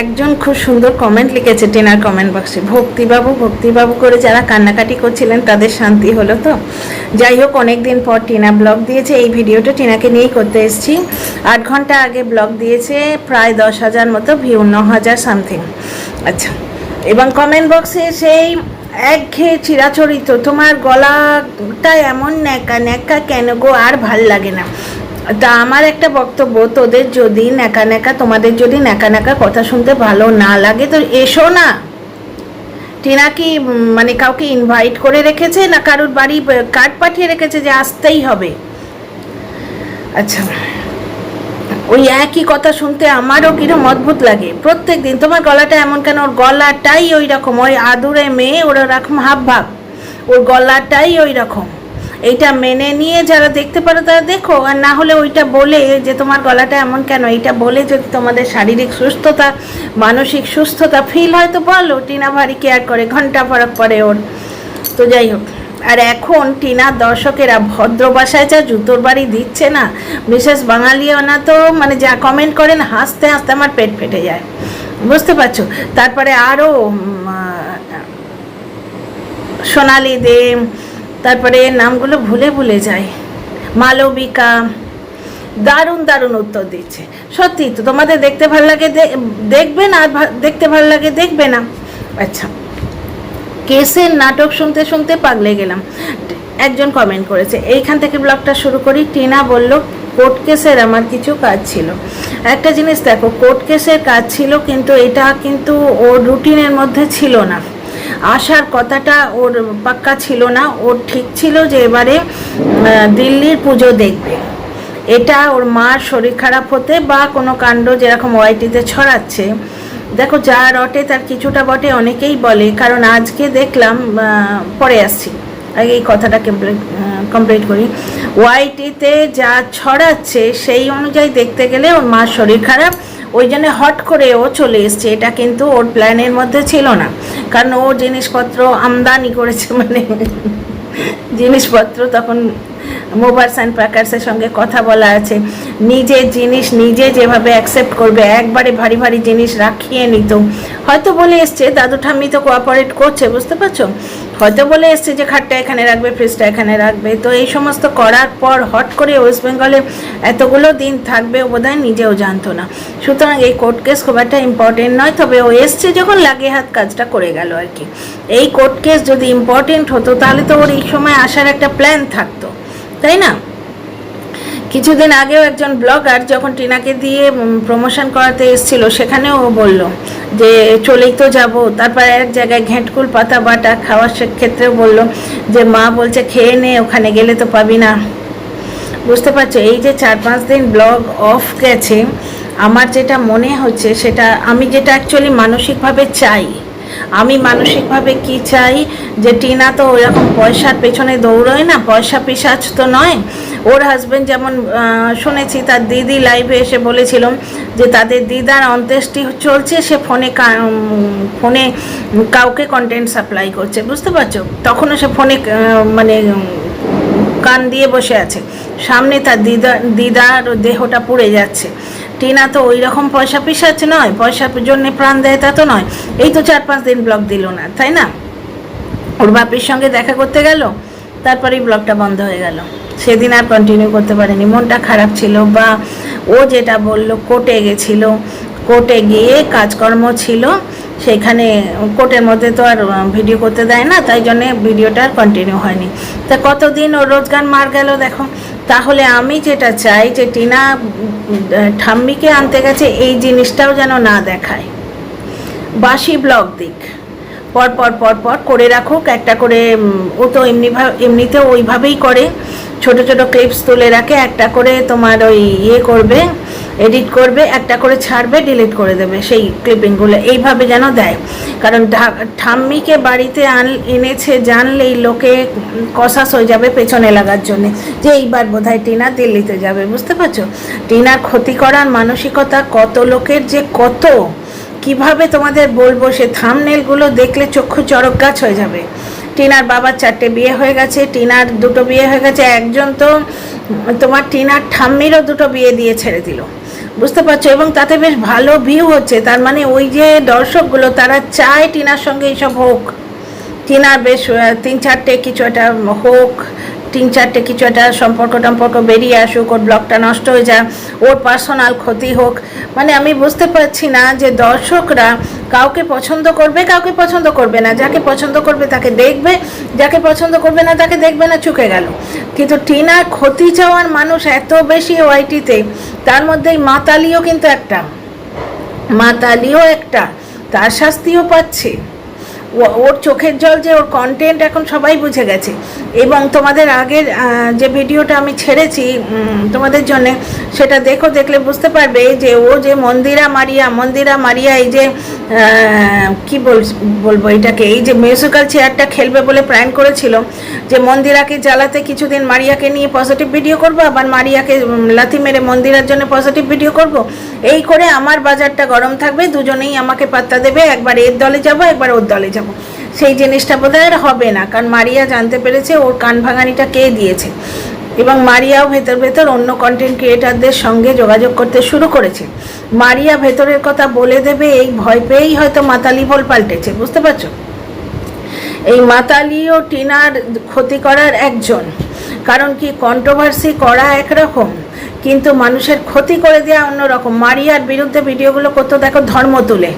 একজন খুব সুন্দর কমেন্ট লিখেছে টেনার কমেন্ট বক্সে ভক্তিবাবু ভক্তিবাবু করে যারা কান্নাকাটি করছিলেন, তাদের শান্তি হলো তো। যাই হোক অনেক দিন পর টিনা ব্লগ দিয়েছে। এই ভিডিওটা টিনাকে নিয়েই করতে এসেছি। আট ঘণ্টা আগে ব্লগ দিয়েছে, প্রায় দশ হাজার মতো ভিউ ন হাজার সামথিং আচ্ছা এবং কমেন্ট বক্সে সেই একঘেয়ে চিরাচরিত, তোমার গলাটা এমন ন্যাকা ন্যাকা কেন গো? আর ভালো লাগে না। তা আমার একটা বক্তব্য, তোদের যদি ন্যাকা ন্যাকা, তোমাদের যদি ন্যাকা ন্যাকা কথা শুনতে ভালো না লাগে, তো এসো না। টিনা কি মানে কাউকে ইনভাইট করে রেখেছে না কারোর বাড়ি কার্ড পাঠিয়ে রেখেছে যে আসতেই হবে? আচ্ছা ওই একই কথা শুনতে আমারও কিরম অদ্ভুত লাগে। প্রত্যেক দিন তোমার গলাটা এমন কেন? ওর গলাটাই ওই রকম। ওই আদুরে মেয়ে, ওর ওরকম হাব ভাব ওর গলাটাই ওই রকম। এইটা মেনে নিয়ে যারা দেখতে পারো তারা দেখো, আর না হলে ওইটা বলে যে তোমার গলাটা এমন কেন? এইটা বলে যদি তোমাদের শারীরিক সুস্থতা, মানসিক সুস্থতা ফিল হয় তো বলো, টিনা ভারী কেয়ার করে, ঘণ্টা ফরক পরে ওর। তো যাই হোক, আর এখন টিনার দর্শকেরা ভদ্র যা জুতোর বাড়ি দিচ্ছে না বিশেষ বাঙালিও না তো মানে যা কমেন্ট করেন, হাসতে হাসতে আমার পেট ফেটে যায়। বুঝতে পারছ? তারপরে আরও সোনালি দে তারপরে নামগুলো ভুলে ভুলে যায় মালবিকা, দারুণ দারুণ উত্তর দিচ্ছে। সত্যি তো তোমাদের দেখতে ভালো লাগে দেখবে না দেখতে ভালো লাগে দেখবে না। আচ্ছা কেসের নাটক শুনতে শুনতে পাগলে গেলাম। একজন কমেন্ট করেছে, এইখান থেকে ব্লগটা শুরু করি। টিনা বলল, কোর্ট কেসের আমার কিছু কাজ ছিল। একটা জিনিস দেখো, কোর্ট কেসের কাজ ছিল, কিন্তু এটা কিন্তু ওর রুটিনের মধ্যে ছিল না। আসার কথাটা ওর পাক্কা ছিল না। ওর ঠিক ছিল যে এবারে দিল্লির পুজো দেখবে। এটা ওর মার শরীর খারাপ হতে বা কোনো কাণ্ড যেরকম ওয়াইটিতে ছড়াচ্ছে। দেখো, যা রটে তার কিছুটা বটে, অনেকেই বলে, কারণ আজকে দেখলাম পরে আসছি। আগে এই কথাটা কমপ্লিট কমপ্লিট করি। ওয়াইটিতে যা ছড়াচ্ছে, সেই অনুযায়ী দেখতে গেলে ওর মার শরীর খারাপ ওই জন্য হট করে ও চলে এসছে। এটা কিন্তু ওর প্ল্যানের মধ্যে ছিল না। কারণ ও জিনিসপত্র আমদানি করেছে মানে জিনিসপত্র তখন মোবাইলস অ্যান্ড প্যাকার্সের সঙ্গে কথা বলা আছে। নিজের জিনিস নিজে যেভাবে অ্যাকসেপ্ট করবে, একবারে ভারী ভারী জিনিস রাখিয়ে নিত। হয়তো বলে এসছে, দাদু ঠাম্মি তো কোঅপারেট করছে, বুঝতে পারছ? হয়তো বলে এসছে যে খাটটা এখানে রাখবে ফ্রিজটা এখানে রাখবে। তো এই সমস্ত করার পর হট করে ওয়েস্ট বেঙ্গলে এতগুলো দিন থাকবে বোধহয় নিজেও জানতো না। সুতরাং এই কোর্ট কেস খুব একটা ইম্পর্টেন্ট নয়, তবে ও এসছে যখন লাগে হাত কাজটা করে গেল আর কি। এই কোর্ট কেস যদি ইম্পর্টেন্ট হতো, তাহলে তো ওর এই সময় আসার একটা প্ল্যান থাকতো, তাই না? কিছুদিন আগেও একজন ব্লগার যখন টিনাকে দিয়ে প্রমোশন করাতে এসেছিল, সেখানেও ও বলল যে, চলেই তো যাব। তারপর এক জায়গায় ঘেঁটকুল পাতা বাটা খাওয়ার ক্ষেত্রেও বলল যে, মা বলছে খেয়ে নে, ওখানে গেলে তো পাবি না। বুঝতে পারছ? এই যে চার পাঁচ দিন ব্লগ অফ গেছে, আমার যেটা মনে হচ্ছে সেটা, আমি যেটা অ্যাকচুয়ালি মানসিকভাবে চাই আমি মানসিকভাবে কি চাই? যে টিনা তো ওরকম পয়সার পেছনে দৌড়োয় না, পয়সা পিসাচ তো নয়। ওর হাজবেন্ড যেমন শুনেছি, তার দিদি লাইভে এসে বলেছিল যে তাদের দিদার অন্ত্যেষ্টি চলছে, সে ফোনে ফোনে কাউকে কন্টেন্ট সাপ্লাই করছে, বুঝতে পারছ? তখনও সে ফোনে মানে কান দিয়ে বসে আছে। সামনে তার দিদা দিদার দেহটা পুড়ে যাচ্ছে। টিনা তো ওই রকম পয়সা পিসাচ্ছে নয় পয়সার জন্য প্রাণ দেয় তা তো নয়। এই তো চার পাঁচ দিন ব্লগ দিল না, তাই না? ওর বাপের সঙ্গে দেখা করতে গেল তারপরেই ব্লগটা বন্ধ হয়ে গেল। সেদিন আর কন্টিনিউ করতে পারেনি, মনটা খারাপ ছিল বা ও যেটা বলল কোর্টে গেছিল কোর্টে গিয়ে কাজকর্ম ছিল, সেখানে কোর্টের মধ্যে তো আর ভিডিও করতে দেয় না, তাই জন্যে ভিডিওটা আর কন্টিনিউ হয়নি। তা কতদিন ওর রোজগার মার গেল দেখো তাহলে আমি যেটা চাই যে টিনা ঠাম্মিকে আনতে গেছে, এই জিনিসটাও যেন না দেখায়। বাসি ব্লক দিক। পর পর পর পর করে রাখুক, একটা করে ও তো এমনি এমনিতেও ওইভাবেই করে। ছোট ছোট ক্লিপস তুলে রাখে, একটা করে তোমার ওই ইয়ে করবে এডিট করবে, একটা করে ছাড়বে ডিলিট করে দেবে সেই ক্লিপিংগুলো এইভাবে যেন দেয়। কারণ ঠাম্মিকে বাড়িতে আন, এনেছে জানলেই লোকে কষাস হয়ে যাবে পেছনে লাগার জন্য। যে এইবার বোধহয় টিনা দিল্লিতে যাবে, বুঝতে পারছ? টিনার ক্ষতি করার মানসিকতা কত লোকের যে কত? কীভাবে তোমাদের বলব সে থামনেলগুলো দেখলে চক্ষু চরক গাছ হয়ে যাবে। টিনার বাবার চারটে বিয়ে হয়ে গেছে, টিনার দুটো বিয়ে হয়ে গেছে, একজন তো তোমার টিনার ঠাম্মিরও দুটো বিয়ে দিয়ে ছেড়ে দিল। বুঝতে পারছ? এবং তাতে বেশ ভালো ভিউ হচ্ছে, তার মানে ওই যে দর্শকগুলো, তারা চায় টিনার সঙ্গে এইসব হোক। টিনার বেশ তিন চারটে কিছু একটা হোক তিন চারটে কিছু একটা সম্পর্ক টম্পর্ক বেরিয়ে আসুক, ওর ব্লগটা নষ্ট হয়ে যায় ওর পার্সোনাল ক্ষতি হোক মানে আমি বুঝতে পারছি না যে দর্শকরা কাউকে পছন্দ করবে, কাউকে পছন্দ করবে না। যাকে পছন্দ করবে তাকে দেখবে, যাকে পছন্দ করবে না তাকে দেখবে না, চুকে গেল। কিন্তু টিনার ক্ষতি চাওয়ার মানুষ এত বেশি ওয়াইটিতে, তার মধ্যেই মাতালিও কিন্তু একটা। মাতালিও একটা, তার শাস্তিও পাচ্ছে। ওর চোখের জল যে ওর কন্টেন্ট এখন সবাই বুঝে গেছে। এবং তোমাদের আগের যে ভিডিওটা আমি ছেড়েছি তোমাদের জন্য, সেটা দেখো, দেখলে বুঝতে পারবে যে ও যে মন্দিরা মারিয়া মন্দিরা মারিয়া, এই যে কি বল, বলব এটাকে, এই যে মিউজিক্যাল চেয়ারটা খেলবে বলে প্ল্যান করেছিল, যে মন্দিরাকে জ্বালাতে কিছুদিন মারিয়াকে নিয়ে পজিটিভ ভিডিও করব, আবার মারিয়াকে লাথি মেরে মন্দিরার জন্য পজিটিভ ভিডিও করব। এই করে আমার বাজারটা গরম থাকবে, দুজনেই আমাকে পাত্তা দেবে, একবার এর দলে যাব, একবার ওর দলে যাব। সেই জিনিসটা বোধহয় আর হবে না, কারণ মারিয়া জানতে পেরেছে ওর কান ভাঙানিটা কে দিয়েছে। এবং মারিয়াও ভেতর ভেতর অন্য কন্টেন্ট ক্রিয়েটারদের সঙ্গে যোগাযোগ করতে শুরু করেছে। মারিয়া ভেতরের কথা বলে দেবে, এই ভয় পেয়েই হয়তো মাতালি বল পাল্টেছে, বুঝতে পারছ? এই মাতালিও টিনার ক্ষতি করার একজন। কারণ কি কন্ট্রোভার্সি করা একরকম, কিন্তু মানুষের ক্ষতি করে দেওয়া অন্যরকম। মারিয়ার বিরুদ্ধে ভিডিওগুলো করতে দেখো ধর্ম তুলে।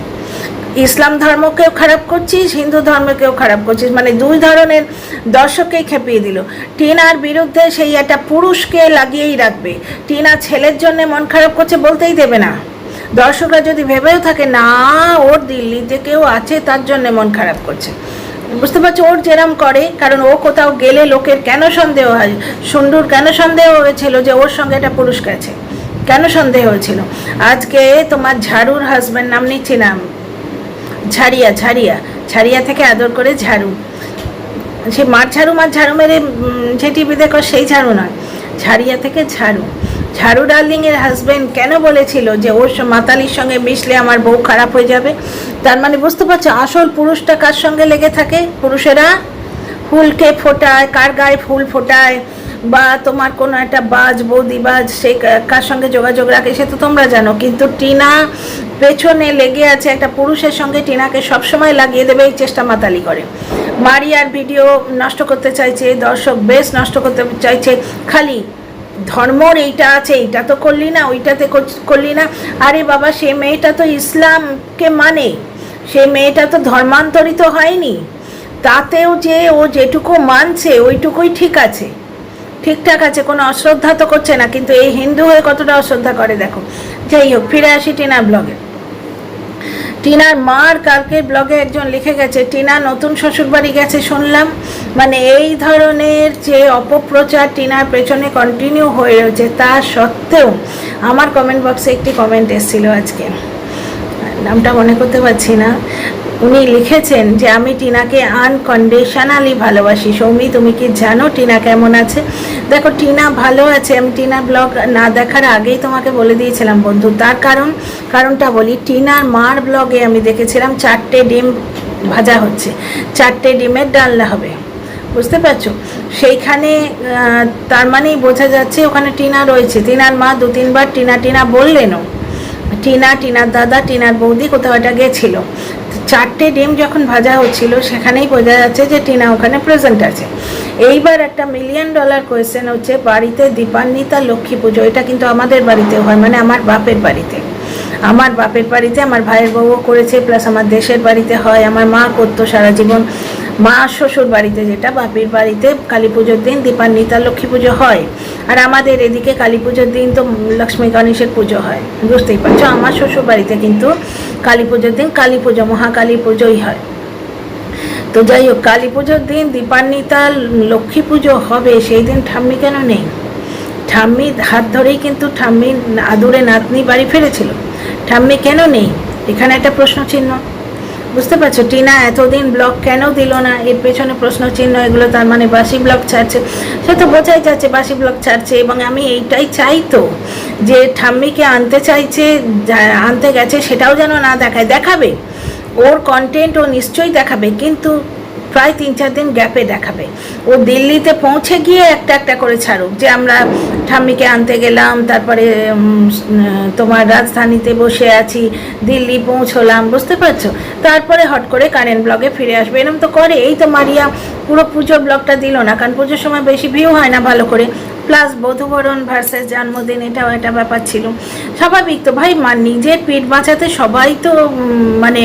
ইসলাম ধর্মকেও খারাপ করছিস, হিন্দু ধর্মকেও খারাপ করছিস। মানে দুই ধরনের দর্শককেই খেপিয়ে দিল। টিনার বিরুদ্ধে সেই একটা পুরুষকে লাগিয়েই রাখবে। টিনা ছেলের জন্য মন খারাপ করছে বলতেই দেবে না। দর্শকরা যদি ভেবেও থাকে, না, ওর দিল্লিতে কেউ আছে, তার জন্য মন খারাপ করছে। বুঝতে পারছ? ওর যেরম করে, কারণ ও কোথাও গেলে লোকের কেন সন্দেহ হয়? সুন্দর কেন সন্দেহ হয়েছিল যে ওর সঙ্গে একটা পুরুষ গেছে কেন সন্দেহ হয়েছিল? আজকে তোমার ঝাড়ুর হাজব্যান্ড নাম নিচ্ছি নাম ঝাড়িয়া ঝাড়িয়া ঝাড়িয়া থেকে আদর করে ঝাড়ু। সে মার ঝাড়ু মার ঝাড়ু মেরে যে টিভি দেখো সেই ঝাড়ু নয় ঝাড়িয়া থেকে ঝাড়ু। ঝাড়ু ডার্লিং এর হাজবেন্ড কেন বলেছিল যে ওর মাতালির সঙ্গে মিশলে আমার বউ খারাপ হয়ে যাবে? তার মানে বুঝতে পারছ, আসল পুরুষটা কার সঙ্গে লেগে থাকে? পুরুষেরা? ফুলকে ফোটায়, কার গায়ে ফুল ফোটায়? বা তোমার কোনো একটা বাজ, বৌদি বাজ, সে কার সঙ্গে যোগাযোগ রাখে সে তো তোমরা জানো। কিন্তু টিনা পেছনে লেগে আছে একটা পুরুষের সঙ্গে, টিনাকে সবসময় লাগিয়ে দেবে এই চেষ্টা মাতালি করে। মারিয়ার ভিডিও নষ্ট করতে চাইছে, দর্শক বেশ নষ্ট করতে চাইছে। খালি ধর্মর এইটা আছে, এইটা তো করলি না, ওইটাতে করলি না। আরে বাবা, সে মেয়েটা তো ইসলামকে মানে। সে মেয়েটা তো ধর্মান্তরিত হয়নি। তাতেও যে ও যেটুকু মানছে, ওইটুকুই ঠিক আছে। ঠিকঠাক আছে, কোনো অশ্রদ্ধা তো করছে না, কিন্তু এই হিন্দু হয়ে কতটা অশ্রদ্ধা করে দেখো। যাই হোক, ফিরে আসি টিনার ব্লগে। টিনার মার কালকের ব্লগে একজন লিখে গেছে, টিনা নতুন শ্বশুরবাড়ি গেছে, শুনলাম। মানে এই ধরনের যে অপপ্রচার টিনার পেছনে কন্টিনিউ হয়ে রয়েছে, তা সত্ত্বেও আমার কমেন্ট বক্সে একটি কমেন্ট এসেছিল আজকে। নামটা মনে করতে পারছি না। উনি লিখেছেন যে, আমি টিনাকে আনকন্ডিশনালি ভালোবাসি। সৌমি, তুমি কি জানো টিনা কেমন আছে? দেখো, টিনা ভালো আছে। আমি টিনা ব্লগ না দেখার আগেই তোমাকে বলে দিয়েছিলাম, বন্ধু। তার কারণ, কারণটা বলি, টিনার মার ব্লগে আমি দেখেছিলাম চারটে ডিম ভাজা হচ্ছে। চারটে ডিমের ডালনা হবে। বুঝতে পারছ? সেইখানে তার মানেই বোঝা যাচ্ছে ওখানে টিনা রয়েছে। টিনার মা দু তিনবার টিনা টিনা বললেনও। টিনা, টিনার দাদা, টিনার বৌদি কোথাও একটা গেছিল। চারটে ডিম যখন ভাজা হচ্ছিল, সেখানেই বোঝা যাচ্ছে যে টিনা ওখানে প্রেজেন্ট আছে। এইবার একটা মিলিয়ন ডলার কোয়েশ্চেন হচ্ছে, বাড়িতে দীপান্বিতা, লক্ষ্মী পুজো, এটা কিন্তু আমাদের বাড়িতে হয় মানে আমার বাপের বাড়িতে। আমার বাপের বাড়িতে আমার ভাইয়ের বউও করেছে প্লাস আমার দেশের বাড়িতে হয়, আমার মা করতো সারা জীবন। মা শ্বশুর বাড়িতে যেটা, বাপির বাড়িতে কালী পুজোর দিন দীপান্বিতা, লক্ষ্মী পুজো হয়। আর আমাদের এদিকে কালী পুজোর দিন তো লক্ষ্মী গণেশের পুজো হয়, বুঝতেই পারছ? আমার শ্বশুর বাড়িতে কিন্তু কালী পুজোর দিন কালী পুজো, মহাকালী পুজোই হয়। তো যাই হোক, কালী পুজোর দিন দীপান্বিতা, লক্ষ্মী পুজো হবে, সেই দিন ঠাম্মি কেন নেই? ঠাম্মি হাত ধরেই কিন্তু ঠাম্মি আদুরে নাতনি বাড়ি ফিরেছিল। ঠাম্মি কেন নেই? এখানে একটা প্রশ্ন চিহ্ন বুঝতে পারছ? টিনা এতদিন ব্লক কেন দিল না? এর পেছনে প্রশ্ন চিহ্ন এগুলো তার মানে বাসি ব্লক ছাড়ছে। সে তো বোঝাই যাচ্ছে বাসি ব্লক ছাড়ছে এবং আমি এইটাই চাই তো যে ঠাম্মিকে আনতে চাইছে আনতে গেছে সেটাও যেন না দেখায়। দেখাবে। ওর কন্টেন্ট ও নিশ্চয়ই দেখাবে। কিন্তু প্রায় তিন চার দিন গ্যাপে দেখাবে। ও দিল্লিতে পৌঁছে গিয়ে একটা একটা করে ছাড়ুক। যে আমরা ঠাম্মিকে আনতে গেলাম, তারপরে তোমার রাজধানীতে বসে আছি, দিল্লি পৌঁছলাম, বুঝতে পারছ? তারপরে হট করে কারেন্ট ব্লগে ফিরে আসবে। এরকম তো করে। এই তো মারিয়া পুরো পুজোর ব্লগটা দিল না। কারণ পুজোর সময় বেশি ভিউ হয় না ভালো করে। প্লাস বধুবরণ ভার্সেস জন্মদিন, এটাও একটা ব্যাপার ছিল। স্বাভাবিক তো ভাই নিজের পেট বাঁচাতে সবাই তো মানে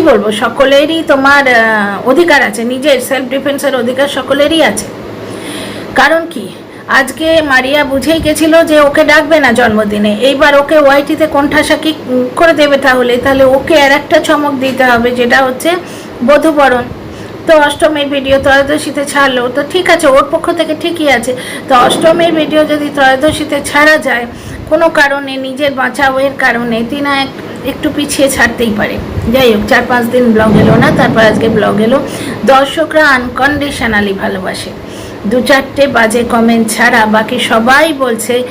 কি বলব? সকলেরই তোমার অধিকার আছে। নিজের সেলফ ডিফেন্সের অধিকার সকলেরই আছে। কারণ কি? আজকে মারিয়া বুঝেই গেছিল যে ওকে ডাকবে না জন্মদিনে। এইবার ওকে ওয়াইটিতে কোণঠাসা কি করে দেবে তাহলে। তাহলে ওকে আর একটা চমক দিতে হবে, যেটা হচ্ছে বধুবরণ। তো অষ্টমীর ভিডিও ত্রয়োদশীতে ছাড়লো। তো ঠিক আছে, ওর পক্ষ থেকে ঠিকই আছে। তো অষ্টমীর ভিডিও যদি ত্রয়োদশীতে ছাড়া যায় কোনো কারণে, নিজের বাঁচাওয়ের কারণে তিনা এক- একটু পিছিয়ে ছাড়তেই পারে। যাই হোক, চার পাঁচ দিন ব্লগ এলো না, তারপর আজকে ব্লগ এলো। দর্শকরা আনকন্ডিশনালি ভালোবাসে। দু চারটে বাজে কমেন্ট ছাড়া বাকি সবাই বলছে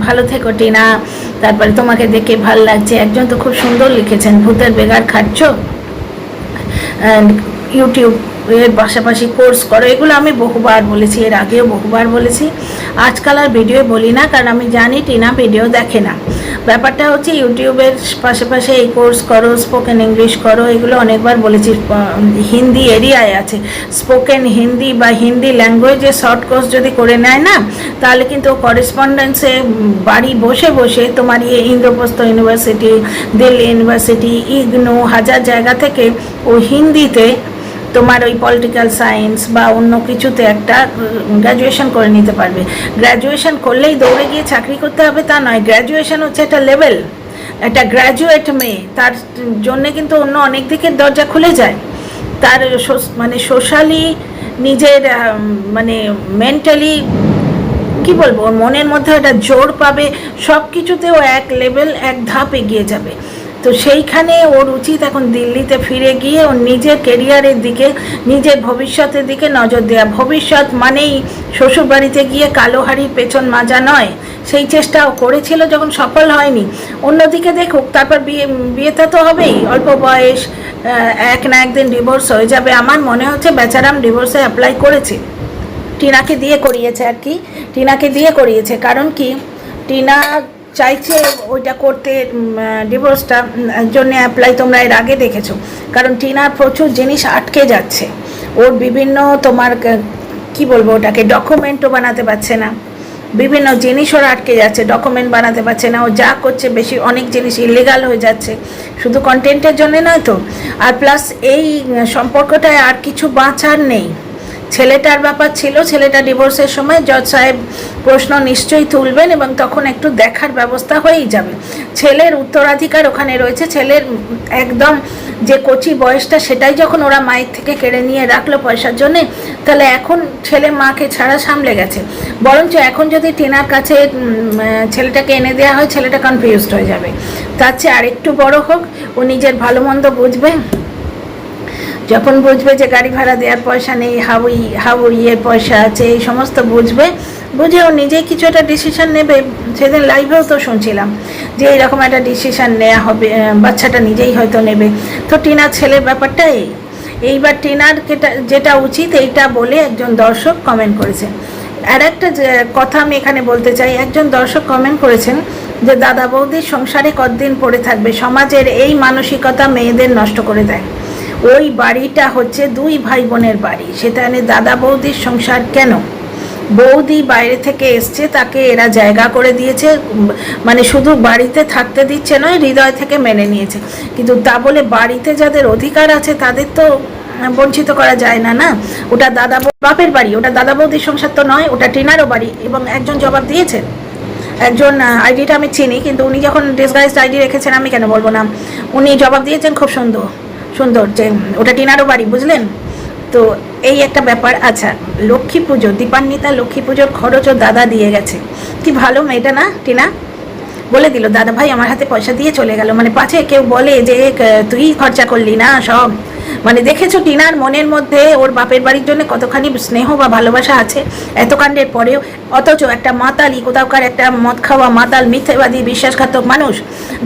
ভালো থেকো টিনা, তারপরে তোমাকে দেখে ভালো লাগছে। একজন তো খুব সুন্দর লিখেছেন, ভূতের বেগার খাচ্ছ? ইউটিউব এর পাশাপাশি কোর্স করো। এগুলো আমি বহুবার বলেছি, এর আগেও বহুবার বলেছি। আজকাল আর ভিডিও বলি না, কারণ আমি জানি টিনা ভিডিও দেখে না। ব্যাপারটা হচ্ছে ইউটিউবের পাশাপাশি এই কোর্স করো স্পোকেন ইংলিশ করো, এগুলো অনেকবার বলেছি। হিন্দি এরিয়ায় আছে। স্পোকেন হিন্দি বা হিন্দি ল্যাঙ্গুয়েজে শর্ট কোর্স যদি করে নেয় না, তাহলে কিন্তু করেসপন্ডেন্সে বাড়ি বসে বসে তোমার ইয়ে ইন্দ্রপ্রস্থ ইউনিভার্সিটি দিল্লি ইউনিভার্সিটি ইগনু, হাজার জায়গা থেকে ও হিন্দিতে তোমার ওই পলিটিক্যাল সায়েন্স বা অন্য কিছুতে একটা গ্র্যাজুয়েশন করে নিতে পারবে। গ্র্যাজুয়েশন করলেই দৌড়ে গিয়ে চাকরি করতে হবে তা নয়। গ্র্যাজুয়েশন হচ্ছে একটা লেভেল একটা গ্র্যাজুয়েট মেয়ে। তার জন্যে কিন্তু অন্য অনেক দিকের দরজা খুলে যায়। তার মানে সোশ্যালি নিজের মানে মেন্টালি কি বলব, ওর মনের মধ্যে একটা জোর পাবে। সব কিছুতেও এক লেভেল এক ধাপ এগিয়ে যাবে। তো সেইখানে ওর উচিত এখন দিল্লিতে ফিরে গিয়ে ওর নিজের কেরিয়ারের দিকে, নিজের ভবিষ্যতের দিকে নজর দেওয়া ভবিষ্যৎ মানেই শ্বশুরবাড়িতে গিয়ে কালো হাড়ির পেছন মাজা নয়। সেই চেষ্টাও করেছিল যখন সফল হয়নি। অন্যদিকে দেখুক, তারপর বিয়ে বিয়েতে তো হবেই। অল্প বয়স এক না একদিন ডিভোর্স হয়ে যাবে। আমার মনে হচ্ছে বেচারাম ডিভোর্সে অ্যাপ্লাই করেছে। টিনাকে দিয়ে করিয়েছে আর কি। টিনাকে দিয়ে করিয়েছে। কারণ কি? টিনা চাইছে ওইটা করতে ডিভোর্সটা জন্য অ্যাপ্লাই তোমরা এর আগে দেখেছ। কারণ টিনার প্রচুর জিনিস আটকে যাচ্ছে। ওর বিভিন্ন তোমার ক- বলব ওটাকে ডকুমেন্টও বানাতে পারছে না। বিভিন্ন জিনিস ওর আটকে যাচ্ছে ডকুমেন্ট বানাতে পারছে না। ও যা করছে বেশি অনেক জিনিস ইলিগাল হয়ে যাচ্ছে। শুধু কন্টেন্টের জন্য নয় তো। আর প্লাস এই সম্পর্কটায় আর কিছু বাঁচার নেই। ছেলেটার ব্যাপার ছিল, ছেলেটা ডিভোর্সের সময় জজ সাহেব প্রশ্ন নিশ্চয়ই তুলবেন এবং তখন একটু দেখার ব্যবস্থা হয়েই যাবে। ছেলের উত্তরাধিকার ওখানে রয়েছে, ছেলের একদম যে কচি বয়সটা সেটাই যখন ওরা মায়ের থেকে কেড়ে নিয়ে রাখল পয়সার জন্যে, তাহলে এখন ছেলে মাকে ছাড়া সামলে গেছে। বরঞ্চ এখন যদি টিনার কাছে ছেলেটাকে এনে দেওয়া হয়, ছেলেটা কনফিউজড হয়ে যাবে। তার চেয়ে আরেকটু বড় হোক, ও নিজের ভালো মন্দ বুঝবে। যখন বুঝবে যে গাড়ি ভাড়া দেওয়ার পয়সা নেই হাউই হাউ ইয়ের পয়সা আছে, এই সমস্ত বুঝবে বুঝে ও নিজেই কিছু একটা ডিসিশান নেবে, সেদিন লাইভেও তো শুনছিলাম যে এরকম একটা ডিসিশান নেওয়া হবে বাচ্চাটা নিজেই হয়তো নেবে। তো টিনার ছেলের ব্যাপারটা এই। এইবার টিনার যেটা- যেটা উচিত এইটা বলে একজন দর্শক কমেন্ট করেছেন আর একটা কথা আমি এখানে বলতে চাই, একজন দর্শক কমেন্ট করেছেন যে, দাদা বৌদির সংসারে কতদিন পড়ে থাকবে? সমাজের এই মানসিকতা মেয়েদের নষ্ট করে দেয়। ওই বাড়িটা হচ্ছে দুই ভাই বোনের বাড়ি। সেখানে দাদা বৌদির সংসার কেন? বৌদি বাইরে থেকে এসছে, তাকে এরা জায়গা করে দিয়েছে মানে শুধু বাড়িতে থাকতে দিচ্ছে নয়, হৃদয় থেকে মেনে নিয়েছে। কিন্তু তা বলে বাড়িতে যাদের অধিকার আছে, তাদের তো বঞ্চিত করা যায় না না? ওটা দাদা বাপের বাড়ি, ওটা দাদা বৌদির সংসার তো নয়, ওটা টিনারও বাড়ি এবং একজন জবাব দিয়েছেন একজন আইডিটা আমি চিনি, কিন্তু উনি যখন ডিসগাইজড আইডি রেখেছেন, আমি কেন বলব না? উনি জবাব দিয়েছেন, খুব সুন্দর। সুন্দর যে ওটা টিনারও বাড়ি, বুঝলেন? তো এই একটা ব্যাপার আচ্ছা লক্ষ্মী পুজো, দীপান্বিতা, লক্ষ্মী পুজোর খরচও দাদা দিয়ে গেছে। কি ভালো মেয়েটা না, টিনা? বলে দিল দাদা ভাই আমার হাতে পয়সা দিয়ে চলে গেল। মানে পাছে কেউ বলে যে তুই খরচা করলি না সব? মানে দেখেছ টিনার মনের মধ্যে ওর বাপের বাড়ির জন্য কতখানি স্নেহ বা ভালোবাসা আছে? এত কাণ্ডের পরেও অথচ একটা মাতালি কোথাওকার একটা মদ খাওয়া মাতাল, মিথ্যেবাদী, বিশ্বাসঘাতক মানুষ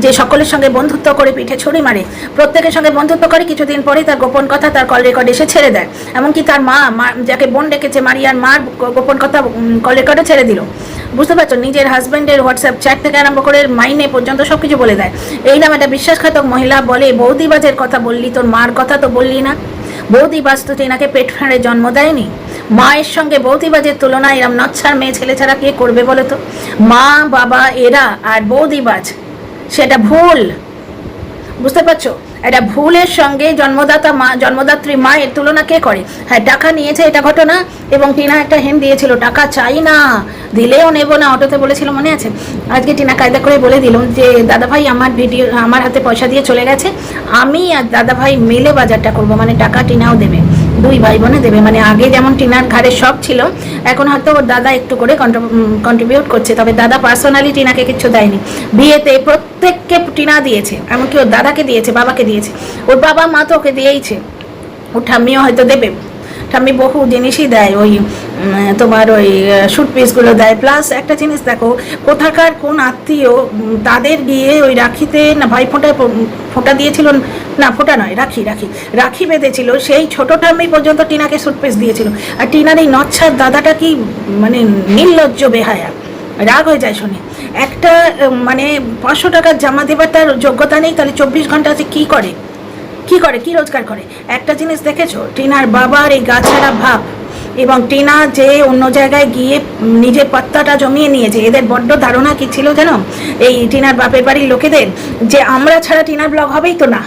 যে সকলের সঙ্গে বন্ধুত্ব করে পিঠে ছুরি মারে, প্রত্যেকের সঙ্গে বন্ধুত্ব করে কিছুদিন পরে তার গোপন কথা তার কল রেকর্ড এসে ছেড়ে দেয়। এমনকি তার মা মা, যাকে বোন ডেকেছে, মারিয়ার মার গোপন কথা কল রেকর্ডে ছেড়ে দিল। বুঝতে পারছ? নিজের হাজব্যান্ডের হোয়াটসঅ্যাপ চ্যাট থেকে আরম্ভ করে মাইনে পর্যন্ত সব কিছু বলে দেয়। এই নাম একটা বিশ্বাসঘাতক মহিলা বলে বৌদিবাজের কথা বললি, তোর মার কথা তো বললি না? বৌদিবাজ তো টিনাকে পেট ফেঁড়ে জন্ম দেয়নি? মায়ের সঙ্গে বৌদিবাজের তুলনা এরম নচ্ছার মেয়ে ছেলে ছাড়া কে করবে বলো তো? মা, বাবা, এরা আর বৌদিবাজ সেটা ভুল। বুঝতে পারছ? একটা ভুলের সঙ্গে জন্মদাতা মা, জন্মদাত্রী মায়ের তুলনা কে করে? হ্যাঁ টাকা নিয়েছে এটা ঘটনা, এবং টিনা একটা হেন দিয়েছিল, টাকা চাই না, দিলেও নেব না, অটোতে বলেছিল, মনে আছে? আজকে টিনা কায়দা করে বলে দিলাম যে দাদা ভাই আমার ভিডিও, আমার হাতে পয়সা দিয়ে চলে গেছে, আমি আর দাদা ভাই মিলে বাজারটা করব মানে টাকা টিনাও দেবে, দুই ভাই বোনে দেবে মানে আগে যেমন টিনার ঘাড়ে সব ছিল, এখন হয়তো ওর দাদা একটু করে কন্ট্রিবিউট করছে, তবে দাদা পার্সোনালি টিনাকে কিছু দেয়নি। বিয়েতে প্রত্যেককে টিনা দিয়েছে, এমনকি ওর দাদাকে দিয়েছে, বাবাকে দিয়েছে। ওর বাবা মা তো ওকে দিয়েইছে। ওর ঠাম্মিও হয়তো দেবে। ঠাম্মি বহু জিনিসই দেয়, ওই তোমার ওই শুট পিসগুলো দেয়। প্লাস একটা জিনিস দেখো, কোথাকার কোন আত্মীয় তাদের গিয়ে ওই রাখিতে না, ভাই ফোঁটায় ফোঁটা দিয়েছিল? না, ফোঁটা নয়, রাখি রাখি। রাখি বেঁধেছিল, সেই ছোট ঠাম্মি পর্যন্ত টিনাকে শুট পিস দিয়েছিল। আর টিনার এই নচ্ছার দাদাটা কি মানে নির্লজ্জ বেহায়া। রাগ হয়ে যায় শুনে। একটা মানে পাঁচশো টাকার জামা দেবার তার যোগ্যতা নেই, তাহলে চব্বিশ ঘণ্টা আছে কী করে? কি করে? কি রোজগার করে? একটা জিনিস দেখেছ? টিনার বাবার এই গাছাড়া ভাব এবং টিনা যে অন্য জায়গায় গিয়ে নিজের পাত্তাটা জমিয়ে নিয়েছে, এদের বড্ড ধারণা কি ছিল যেন? এই টিনার বাপের বাড়ির লোকেদের? যে আমরা ছাড়া টিনার ব্লগ হবেই তো না?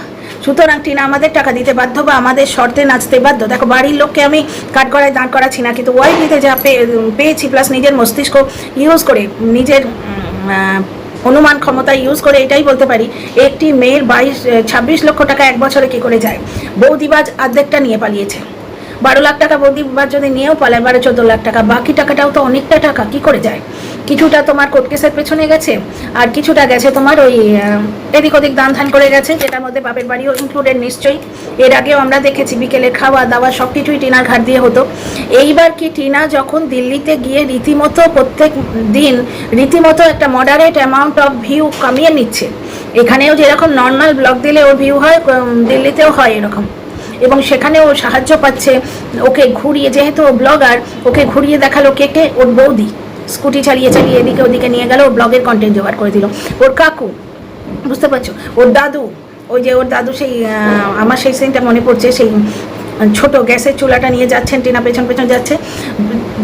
সুতরাং টিনা, আমাদের টাকা দিতে বাধ্য বা আমাদের শর্তে নাচতে বাধ্য? দেখো, বাড়ির লোককে আমি কাঠগড়ায় দাঁড় করাচ্ছি না, কিন্তু ওয়াইডিতে যা পেয়ে- পেয়েছি প্লাস নিজের মস্তিষ্ক ইউজ করে, নিজের অনুমান ক্ষমতা ইউজ করে এটাই বলতে পারি, একটি মেয়ের বাইশ, ছাব্বিশ লক্ষ টাকা এক বছরে কি করে যায়? বৌদিবাজ অর্ধেকটা নিয়ে পালিয়েছে। বারো লাখ টাকা বৌদিবাজ যদি নিয়েও পালায়, বারো চোদ্দ লাখ টাকা। বাকি টাকাটাও তো অনেকটা টাকা, কি করে যায়? কিছুটা তোমার কোর্ট কেসের পেছনে গেছে, আর কিছুটা গেছে তোমার ওই এদিক ওদিক দান ধান করে গেছে, যেটার মধ্যে বাপের বাড়িও ইনক্লুডেড নিশ্চয়ই। এর আগেও আমরা দেখেছি বিকেলে খাওয়া দাওয়া সব কিছুই টিনার ঘাট দিয়ে হতো। এইবার কি টিনা যখন দিল্লিতে গিয়ে রীতিমতো প্রত্যেক দিন রীতিমতো একটা মডারেট অ্যামাউন্ট অফ ভিউ কামিয়ে নিচ্ছে, এখানেও যেরকম নর্মাল ব্লগ দিলে ওর ভিউ হয় দিল্লিতেও হয় এরকম। এবং সেখানেও সাহায্য পাচ্ছে। ওকে ঘুরিয়ে, যেহেতু ব্লগার ওকে ঘুরিয়ে দেখাল কে কে, ওর বৌদি। স্কুটি চালিয়ে চালিয়ে এদিকে ওদিকে নিয়ে গেল ব্লগের কন্টেন্ট জোগাড় করে দিল। ওর কাকু, বুঝতে পারছ? ওর দাদু, ওই যে ওর দাদু সেই আমার সেই সিনটা মনে পড়ছে, সেই ছোট গ্যাসের চুলাটা নিয়ে যাচ্ছেন, টিনা পেছন পেছন যাচ্ছে।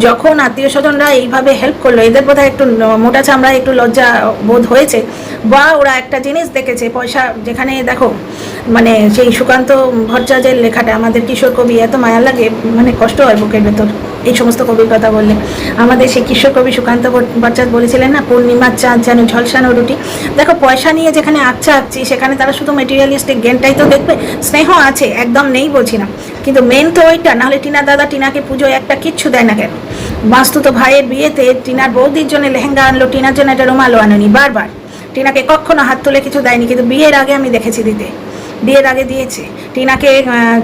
যখন আত্মীয় স্বজনরা এইভাবে হেল্প করল, এদের বোধহয় একটু মোটা চামড়া একটু লজ্জা বোধ হয়েছে, বা ওরা একটা জিনিস দেখেছে, পয়সা যেখানে দেখো মানে সেই সুকান্ত ভট্টাচার্যের লেখাটা, আমাদের কিশোর কবি, এত মায়া লাগে মানে কষ্ট হয় বুকের ভেতর। এই সমস্ত কবির কথা বললে। আমাদের সেই কিশোর কবি সুকান্ত ভট- ভট্টাচার্য বলেছিলেন না, পূর্ণিমার চাঁদ যেন ঝলসানো রুটি। দেখো, পয়সা নিয়ে যেখানে আচ্ছা আঁকছি সেখানে তারা শুধু মেটেরিয়ালিস্টিক জ্ঞানটাই তো দেখবে, স্নেহ আছে, একদম নেই বলছি না। কিন্তু মেন তো ওইটা, নাহলে টিনা দাদা টিনাকে পুজোয় একটা কিচ্ছু দেয় না কেন? বাস্তু তো ভাইয়ের বিয়েতে টিনার বৌদির জন্য লেহেঙ্গা আনলো, টিনার জন্য একটা রুমালও আনেনি, বারবার। টিনাকে কখনো হাত তুলে কিছু দেয়নি, কিন্তু বিয়ের আগে আমি দেখেছি দিতে। বিয়ের আগে দিয়েছে। টিনাকে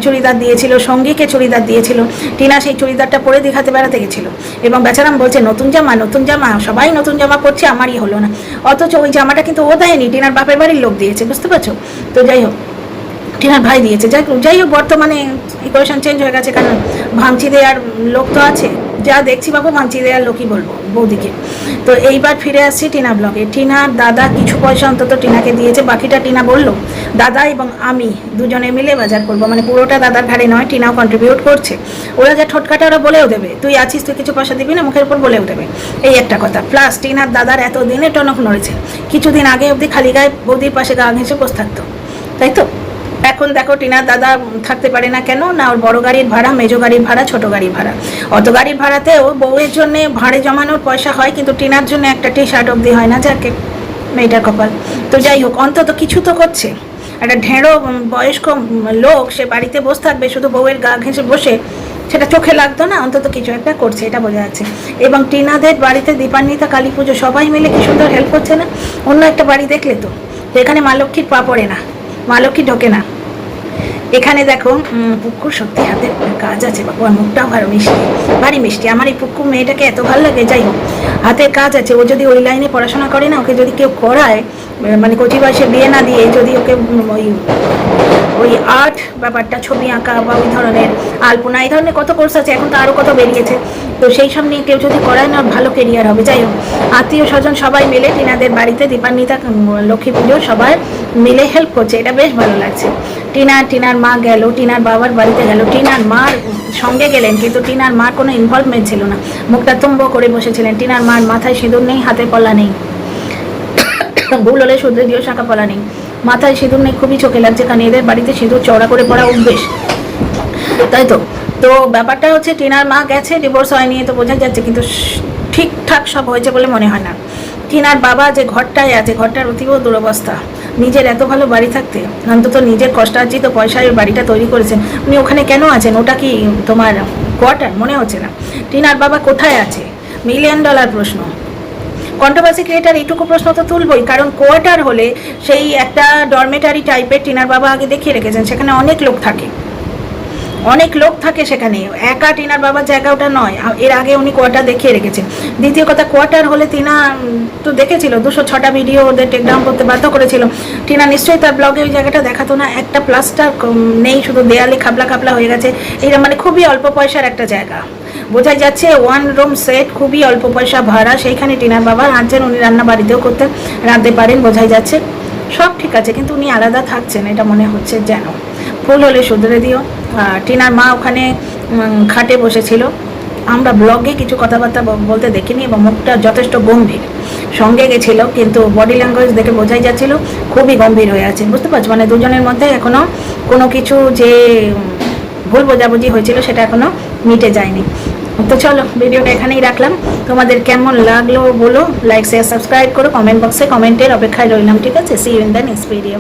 চুড়িদার দিয়েছিল, সঙ্গীকে চুড়িদার দিয়েছিল। টিনা সেই চুড়িদারটা পরে দীঘাতে বেড়াতে গেছিল। এবং বেচারাম বলছে, নতুন জামা নতুন জামা, সবাই নতুন জামা পরছে, আমারই হলো না। অথচ ওই জামাটা কিন্তু ও দেয়নি, টিনার বাপের বাড়ির লোক দিয়েছে, বুঝতে পারছ? তো যাই হোক, টিনার ভাই দিয়েছে। যাই হোক যাই হোক, বর্তমানে ইকুয়েশন চেঞ্জ হয়ে গেছে, কারণ ভাঙচি দেওয়ার লোক তো আছে। যা দেখছি বাবু ভাঙচি দেওয়ার লোকই বলব, বৌদিকে। তো এইবার ফিরে আসছি টিনা ব্লগে। টিনার দাদা, কিছু পয়সা অন্তত টিনাকে দিয়েছে, বাকিটা টিনা বলল, দাদা এবং আমি দুজনে মিলে বাজার করব। মানে পুরোটা দাদার ঘাড়ে নয়, টিনাও কন্ট্রিবিউট করছে। ওরা যা ঠোটকাটা ওরা বলেও দেবে। তুই আছিস, তুই কিছু পয়সা দিবি না, মুখের উপর বলেও দেবে। এই একটা কথা। প্লাস টিনার দাদার এত দিনে টনক নড়েছে। কিছুদিন আগে অবধি খালি গায়ে বৌদির পাশে গা ঘেঁষে বসে থাকতো। তাই তো? এখন দেখো টিনার দাদা থাকতে পারে না কেন? না, ওর বড় গাড়ির ভাড়া, মেজো গাড়ির ভাড়া, ছোট গাড়ির ভাড়া। অত গাড়ির ভাড়াতেও বউয়ের জন্য ভাড়ে জমানোর পয়সা হয়, কিন্তু টিনার জন্য একটা টি শার্ট অবধি হয় না, যাকে মেয়েটার কপাল। তো যাই হোক, অন্তত কিছু তো করছে। একটা ঢেঁড়ো বয়স্ক লোক, সে বাড়িতে বসে থাকবে, শুধু বউয়ের গা ঘেঁষে বসে, সেটা চোখে লাগতো না, অন্তত কিছু একটা করছে, এটা বোঝা যাচ্ছে। এবং টিনাদের বাড়িতে দীপান্বিতা, কালী পুজো, সবাই মিলে কি সুন্দর হেল্প করছে না? অন্য একটা বাড়ি দেখলে তো যেখানে মা লক্ষ্মীর পা পড়ে না। মা লক্ষ্মী ঢোকে না। এখানে দেখো পুক্কু সত্যি হাতে কাজ আছে বাবু আর মুখটাও ভালো মিষ্টি, ভারী মিষ্টি। আমার এই পুক্কু মেয়েটাকে এত ভালো লাগে, যাই হোক, হাতের কাজ আছে। ও যদি ওই লাইনে পড়াশোনা করে না, ওকে যদি কেউ করায় মানে কচি বয়সে বিয়ে না দিয়ে যদি ওকে ওই ওই আর্ট ব্যাপারটা, ছবি আঁকা বা ওই ধরনের আলপনা, এই ধরনের কত কোর্স আছে, এখন তো আরও কত বেরিয়েছে। তো সেই সব নিয়ে কেউ যদি করায় না, ভালো কেরিয়ার হবে। যাই হোক আত্মীয় স্বজন সবাই মিলে টিনাদের বাড়িতে দীপান্বিতা লক্ষ্মী পুজো সবাই মিলে হেল্প করছে, এটা বেশ ভালো লাগছে। টিনা টিনার মা গেল, টিনার বাবার বাড়িতে গেল। টিনার মার সঙ্গে গেলেন, কিন্তু টিনার মার কোনো ইনভলভমেন্ট ছিল না। মুখটা তুম্ব করে বসেছিলেন। টিনার মার মাথায় সিঁদুর নেই, হাতে পলা নেই। ভুল হলে শুধরে দিও, শাঁখা পলা নেই। মাথায় সিঁদুর নেই, খুবই চোখে লাগছে, কারণ এদের বাড়িতে সিঁদুর চওড়া করে পড়া অভ্যেস। তাই তো? তো ব্যাপারটা হচ্ছে, টিনার মা গেছে ডিভোর্স হয়নি তো বোঝা যাচ্ছে, কিন্তু ঠিকঠাক সব হয়েছে বলে মনে হয় না। টিনার বাবা যে ঘরটায় আছে, ঘরটার অতীব দুরবস্থা। নিজের এত ভালো বাড়ি থাকতে? অন্তত নিজের কষ্টার্জিত পয়সায় বাড়িটা তৈরি করেছেন। উনি ওখানে কেন আছেন? ওটা কি তোমার কোয়ার্টার? মনে হচ্ছে না। টিনার বাবা কোথায় আছে? মিলিয়ন ডলার প্রশ্ন। কন্ট্রোভার্সি ক্রিয়েটার, এইটুকু প্রশ্ন তো তুলবই, কারণ কোয়ার্টার হলে সেই একটা ডরমেটারি টাইপের টিনার বাবা আগে দেখিয়ে রেখেছেন, সেখানে অনেক লোক থাকে। অনেক লোক থাকে সেখানে। একা টিনার বাবার জায়গা ওটা নয়। এর আগে উনি কোয়ার্টার দেখিয়ে রেখেছেন। দ্বিতীয় কথা কোয়ার্টার হলে টিনা তো দেখেছিল, দুশো ছটা ভিডিও ওদের টেকডাউন করতে বাধ্য করেছিল। টিনা নিশ্চয়ই তার ব্লগে ওই জায়গাটা দেখাতো না, একটা প্লাস্টার নেই, শুধু দেয়ালে খাবলা খাবলা হয়ে গেছে। এটা মানে খুবই অল্প পয়সার একটা জায়গা। বোঝাই যাচ্ছে ওয়ান রুম সেট খুবই অল্প পয়সা ভাড়া। সেইখানে টিনার বাবা আনছেন, উনি রান্না বাড়িতেও করতে রাঁধতে পারেন, বোঝাই যাচ্ছে। সব ঠিক আছে, কিন্তু উনি আলাদা থাকছেন, এটা মনে হচ্ছে যেন। ফুল হলে শুধরে দিও। টিনার মা ওখানে খাটে বসেছিল। আমরা ব্লগে কিছু কথাবার্তা বলতে দেখিনি এবং মুখটা যথেষ্ট গম্ভীর। সঙ্গে গেছিল, কিন্তু বডি ল্যাঙ্গুয়েজ দেখে বোঝাই যাচ্ছিল, খুবই গম্ভীর হয়ে আছে। বুঝতে পারছ? মানে দুজনের মধ্যে এখনও কোনো কিছু যে ভুল বোঝাবুঝি হয়েছিল সেটা এখনও মিটে যায়নি। তো চলো, ভিডিওটা এখানেই রাখলাম। তোমাদের কেমন লাগল বলো? লাইক শেয়ার সাবস্ক্রাইব করো। কমেন্ট বক্সে কমেন্টের অপেক্ষায় রইলাম, ঠিক আছে? See in the next video